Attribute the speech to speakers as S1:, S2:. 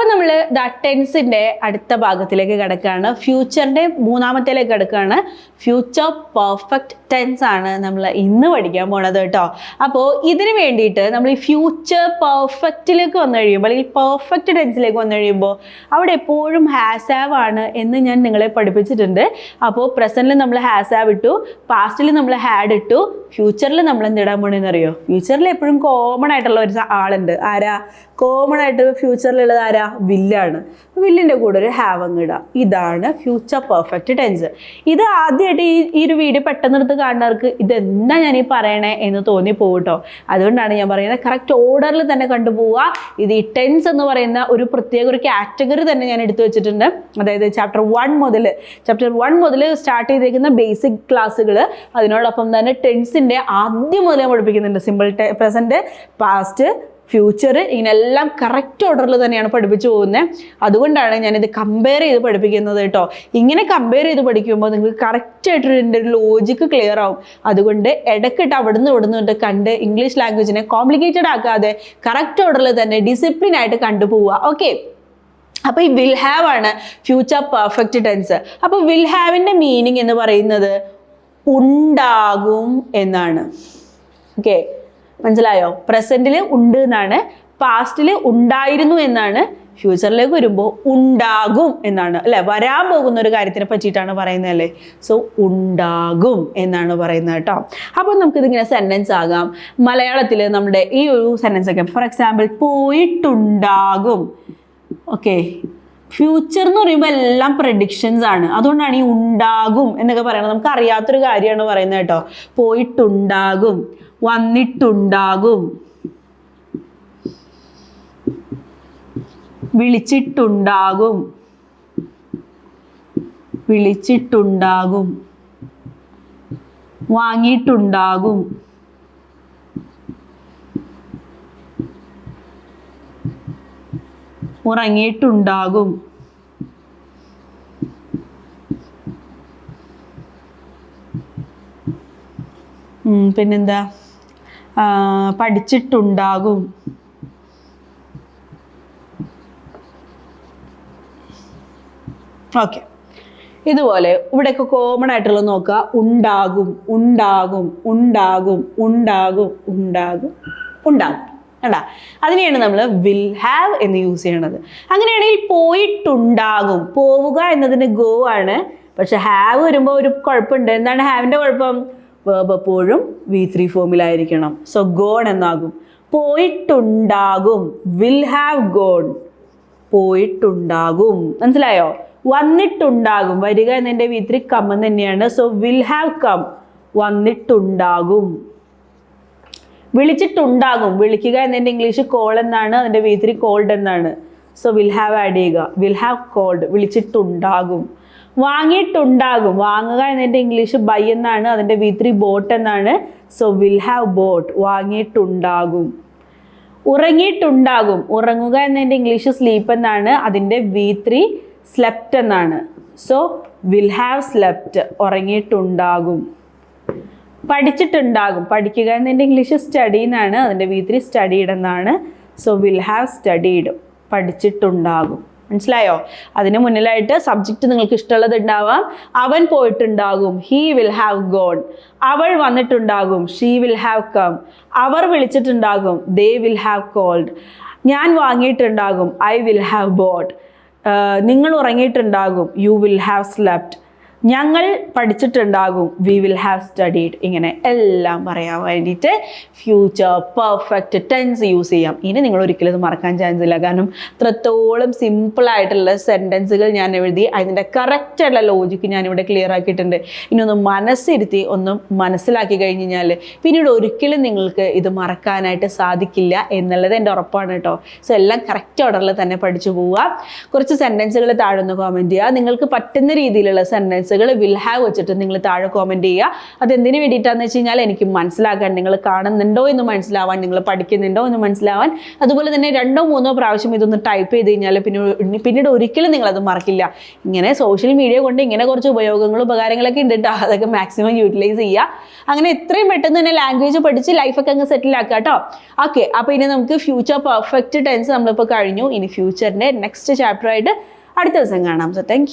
S1: അപ്പോൾ നമ്മൾ ദ ടെൻസിന്റെ അടുത്ത ഭാഗത്തിലേക്ക് കിടക്കുകയാണ്. ഫ്യൂച്ചറിന്റെ മൂന്നാമത്തേലേക്ക് കിടക്കുകയാണ്. ഫ്യൂച്ചർ പെർഫെക്റ്റ് ടെൻസ് ആണ് നമ്മൾ ഇന്ന് പഠിക്കാൻ പോണത് കേട്ടോ. അപ്പോൾ ഇതിന് വേണ്ടിയിട്ട് നമ്മൾ ഈ ഫ്യൂച്ചർ പെർഫെക്റ്റിലേക്ക് വന്നു കഴിയുമ്പോൾ അല്ലെങ്കിൽ പെർഫെക്റ്റ് ടെൻസിലേക്ക് വന്നു കഴിയുമ്പോൾ അവിടെ എപ്പോഴും ഹാസ് ഹാവ് ആണ് എന്ന് ഞാൻ നിങ്ങളെ പഠിപ്പിച്ചിട്ടുണ്ട്. അപ്പോൾ പ്രസന്റിൽ നമ്മൾ ഹാസ് ഹാവ് ഇട്ടു പാസ്റ്റിൽ നമ്മൾ ഹാഡ് ഇട്ടു ഫ്യൂച്ചറിൽ നമ്മൾ എന്തിടാൻ പോണെന്ന് അറിയോ ഫ്യൂച്ചറിൽ എപ്പോഴും കോമൺ ആയിട്ടുള്ള ഒരു ആളുണ്ട്. ആരാ? കോമൺ ആയിട്ട് ഫ്യൂച്ചറിലുള്ളത് ആരാ? വില്ലാണ്. വില്ലിന്റെ കൂടെ ഒരു ഹാവ് അങ്ങ് ഇടാം. ഇതാണ് ഫ്യൂച്ചർ പെർഫെക്റ്റ് ടെൻസ്. ഇത് ആദ്യമായിട്ട് ഈ ഈ ഒരു വീഡിയോ പെട്ടെന്ന് എടുത്ത് കാണുന്നവർക്ക് ഇതെന്താ ഞാൻ ഈ പറയണേ എന്ന് തോന്നി കേട്ടോ അതുകൊണ്ടാണ് ഞാൻ പറയുന്നത് കറക്റ്റ് ഓർഡറിൽ തന്നെ കണ്ടുപോവുക. ഇത് ഈ ടെൻസ് എന്ന് പറയുന്ന ഒരു പ്രത്യേക ഒരു കാറ്റഗറി തന്നെ ഞാൻ എടുത്തു വെച്ചിട്ടുണ്ട്. അതായത് ചാപ്റ്റർ വൺ മുതൽ ചാപ്റ്റർ വൺ മുതൽ സ്റ്റാർട്ട് ചെയ്തേക്കുന്ന ബേസിക് ക്ലാസ്സുകൾ അതിനോടൊപ്പം തന്നെ ടെൻസിന്റെ ആദ്യം ഞാൻ പഠിപ്പിക്കുന്നുണ്ട്. സിമ്പിൾ ടെ പ്രസന്റ് പാസ്റ്റ് ഫ്യൂച്ചർ ഇങ്ങനെല്ലാം കറക്റ്റ് ഓർഡറിൽ തന്നെയാണ് പഠിപ്പിച്ചു പോകുന്നത് അതുകൊണ്ടാണ് ഞാനിത് കമ്പയർ ചെയ്ത് പഠിപ്പിക്കുന്നത് കേട്ടോ. ഇങ്ങനെ കമ്പയർ ചെയ്ത് പഠിക്കുമ്പോൾ നിങ്ങൾക്ക് കറക്റ്റായിട്ട് ഇതിന്റെ ഒരു ലോജിക്ക് ക്ലിയർ ആവും. അതുകൊണ്ട് ഇടയ്ക്കിട്ട് അവിടുന്ന് ഇവിടുന്ന് കണ്ട് ഇംഗ്ലീഷ് ലാംഗ്വേജിനെ കോംപ്ലിക്കേറ്റഡ് ആക്കാതെ കറക്റ്റ് ഓർഡറിൽ തന്നെ ഡിസിപ്ലിൻ ആയിട്ട് കണ്ടുപോവുക ഓക്കെ അപ്പോൾ ഈ വിൽ ഹാവ് ആണ് ഫ്യൂച്ചർ പെർഫെക്റ്റ് ടെൻസ് അപ്പോൾ വിൽ ഹാവിന്റെ മീനിങ് എന്ന് പറയുന്നത് ഉണ്ടാകും എന്നാണ്. ഓക്കെ മനസ്സിലായോ? പ്രസന്റിൽ ഉണ്ട് എന്നാണ് പാസ്റ്റിൽ ഉണ്ടായിരുന്നു എന്നാണ് ഫ്യൂച്ചറിലേക്ക് വരുമ്പോൾ ഉണ്ടാകും എന്നാണ്. അല്ലെ? വരാൻ പോകുന്ന ഒരു കാര്യത്തിനെ പറ്റിയിട്ടാണ് പറയുന്നത് അല്ലേ? സോ ഉണ്ടാകും എന്നാണ് പറയുന്നത് കേട്ടോ. അപ്പോൾ നമുക്കിതിങ്ങനെ സെന്റൻസ് ആകാം. മലയാളത്തിൽ നമ്മുടെ ഈ ഒരു സെന്റൻസ് ഒക്കെ ഫോർ എക്സാമ്പിൾ പോയിട്ടുണ്ടാകും. ഓക്കെ ഫ്യൂച്ചർ എന്ന് പറയുമ്പോൾ എല്ലാം പ്രഡിക്ഷൻസ് ആണ്. അതുകൊണ്ടാണ് ഈ ഉണ്ടാകും എന്നൊക്കെ പറയുന്നത് നമുക്ക് അറിയാത്തൊരു കാര്യമാണ് പറയുന്നത് കേട്ടോ. പോയിട്ടുണ്ടാകും വന്നിട്ടുണ്ടാകും വിളിച്ചിട്ടുണ്ടാകും വിളിച്ചിട്ടുണ്ടാകും വാങ്ങിയിട്ടുണ്ടാകും. ഉറങ്ങിയിട്ടുണ്ടാകും. പിന്നെന്താ? പഠിച്ചിട്ടുണ്ടാകും. ഓക്കെ. ഇതുപോലെ ഇവിടെയൊക്കെ കോമൺ ആയിട്ടുള്ള നോക്കുക. ഉണ്ടാകും ഉണ്ടാകും ഉണ്ടാകും ഉണ്ടാകും ഉണ്ടാകും ഉണ്ടാകും. കണ്ടാ? അതിനെയാണ് നമ്മൾ വിൽ ഹാവ് എന്ന് യൂസ് ചെയ്യണത്. അങ്ങനെയാണെങ്കിൽ പോയിട്ടുണ്ടാകും. പോവുക എന്നതിന് ഗോ ആണ്. പക്ഷെ ഹാവ് വരുമ്പോൾ ഒരു കുഴപ്പമുണ്ട്. എന്താണ് ഹാവിന്റെ കുഴപ്പം? വേബ് എപ്പോഴും വി ത്രീ ഫോമിലായിരിക്കണം സോ ഗോൺ എന്നാകും. പോയിട്ടുണ്ടാകും. വിൽ ഹാവ് ഗോൺ പോയിട്ടുണ്ടാകും. മനസ്സിലായോ? വന്നിട്ടുണ്ടാകും. വരിക എന്നതിന്റെ വി കം എന്ന് തന്നെയാണ്. സോ വിൽ ഹാവ് കം വന്നിട്ടുണ്ടാകും. വിളിച്ചിട്ടുണ്ടാകും. വിളിക്കുക എന്നതിന്റെ ഇംഗ്ലീഷ് കോൾ എന്നാണ് അതിന്റെ വീട്ടിൽ കോൾഡ് എന്നാണ്. സോ വിൽ ഹാവ് ആഡ് ചെയ്യുക. വിൽ ഹാവ് കോൾഡ് വിളിച്ചിട്ടുണ്ടാകും. വാങ്ങിയിട്ടുണ്ടാകും. വാങ്ങുക എന്നതിന്റെ ഇംഗ്ലീഷ് ബൈ എന്നാണ് അതിന്റെ വീട്ടിൽ ബോട്ട് എന്നാണ്. സോ വിൽ ഹാവ് ബോട്ട് വാങ്ങിയിട്ടുണ്ടാകും. ഉറങ്ങിയിട്ടുണ്ടാകും. ഉറങ്ങുക എന്നതിന്റെ ഇംഗ്ലീഷ് സ്ലീപ്പ് എന്നാണ് അതിന്റെ വി ത്രീ സ്ലെപ്റ്റ് എന്നാണ്. സോ വിൽ ഹാവ് സ്ലെപ്റ്റ് ഉറങ്ങിയിട്ടുണ്ടാകും. പഠിച്ചിട്ടുണ്ടാകും. പഠിക്കുക എന്നതിന്റെ ഇംഗ്ലീഷ് സ്റ്റഡി എന്നാണ് അതിന്റെ വി ത്രീ സ്റ്റഡീഡ് എന്നാണ് സോ വിൽ ഹാവ് സ്റ്റഡീഡ് പഠിച്ചിട്ടുണ്ടാകും. മനസ്സിലായോ? അതിന് മുന്നിലായിട്ട് സബ്ജക്റ്റ് നിങ്ങൾക്ക് ഇഷ്ടമുള്ളത് ഉണ്ടാവാം. അവൻ പോയിട്ടുണ്ടാകും. ഹീ വിൽ ഹാവ് ഗോൺ അവൾ വന്നിട്ടുണ്ടാകും. ഷീ വിൽ ഹാവ് കം അവർ വിളിച്ചിട്ടുണ്ടാകും. ദേ വിൽ ഹാവ് കോൾഡ് ഞാൻ വാങ്ങിയിട്ടുണ്ടാകും. ഐ വിൽ ഹാവ് ബോട്ട് നിങ്ങൾ ഉറങ്ങിയിട്ടുണ്ടാകും. യു വിൽ ഹാവ് സ്ലെപ്റ്റ് ഞങ്ങൾ പഠിച്ചിട്ടുണ്ടാകും. വി വിൽ ഹാവ് സ്റ്റഡീഡ് ഇങ്ങനെ എല്ലാം പറയാൻ വേണ്ടിയിട്ട് ഫ്യൂച്ചർ പെർഫെക്റ്റ് ടെൻസ് യൂസ് ചെയ്യാം. ഇനി നിങ്ങൾ ഒരിക്കലും ഇത് മറക്കാൻ ചാൻസ് ഇല്ല. കാരണം അത്രത്തോളം സിമ്പിളായിട്ടുള്ള സെന്റൻസുകൾ ഞാൻ എഴുതി അതിന്റെ കറക്റ്റായിട്ടുള്ള ലോജിക്ക് ഞാനിവിടെ ക്ലിയർ ആക്കിയിട്ടുണ്ട്. ഇനി ഒന്ന് മനസ്സിരുത്തി ഒന്ന് മനസ്സിലാക്കി കഴിഞ്ഞ് കഴിഞ്ഞാൽ പിന്നീട് ഒരിക്കലും നിങ്ങൾക്ക് ഇത് മറക്കാനായിട്ട് സാധിക്കില്ല എന്നുള്ളത് എന്റെ ഉറപ്പാണ് കേട്ടോ. സോ എല്ലാം കറക്റ്റ് ഓർഡറിൽ തന്നെ പഠിച്ചു പോവുക. കുറച്ച് സെന്റൻസുകൾ താഴെ ഒന്ന് കോമെന്റ് ചെയ്യുക. നിങ്ങൾക്ക് പറ്റുന്ന രീതിയിലുള്ള സെന്റൻസ് ടെൻസുകൾ വിൽ ഹാവ് വെച്ചിട്ട് നിങ്ങൾ താഴെ കോമെന്റ് ചെയ്യുക. അത് എന്തിനു വേണ്ടിയിട്ടാന്ന് വെച്ച് കഴിഞ്ഞാൽ എനിക്ക് മനസ്സിലാക്കാൻ നിങ്ങൾ കാണുന്നുണ്ടോ എന്ന് മനസ്സിലാവാൻ നിങ്ങൾ പഠിക്കുന്നുണ്ടോ എന്ന് മനസ്സിലാവാൻ. അതുപോലെ തന്നെ രണ്ടോ മൂന്നോ പ്രാവശ്യം ഇതൊന്ന് ടൈപ്പ് ചെയ്ത് കഴിഞ്ഞാൽ പിന്നെ പിന്നീട് ഒരിക്കലും നിങ്ങളത് മറക്കില്ല. ഇങ്ങനെ സോഷ്യൽ മീഡിയ കൊണ്ട് ഇങ്ങനെ കുറച്ച് ഉപയോഗങ്ങളും ഉപകാരങ്ങളൊക്കെ ഉണ്ട് കേട്ടോ അതൊക്കെ മാക്സിമം യൂട്ടിലൈസ് ചെയ്യുക. അങ്ങനെ എത്രയും പെട്ടെന്ന് തന്നെ ലാംഗ്വേജ് പഠിച്ച് ലൈഫൊക്കെ അങ്ങ് സെറ്റിൽ ആക്കുക കേട്ടോ ഓക്കെ അപ്പോൾ ഇനി നമുക്ക് ഫ്യൂച്ചർ പെർഫെക്റ്റ് ടെൻസ് നമ്മളിപ്പോൾ കഴിഞ്ഞു. ഇനി ഫ്യൂച്ചറിന്റെ നെക്സ്റ്റ് ചാപ്റ്റർ ആയിട്ട് അടുത്ത ദിവസം കാണാം. So thank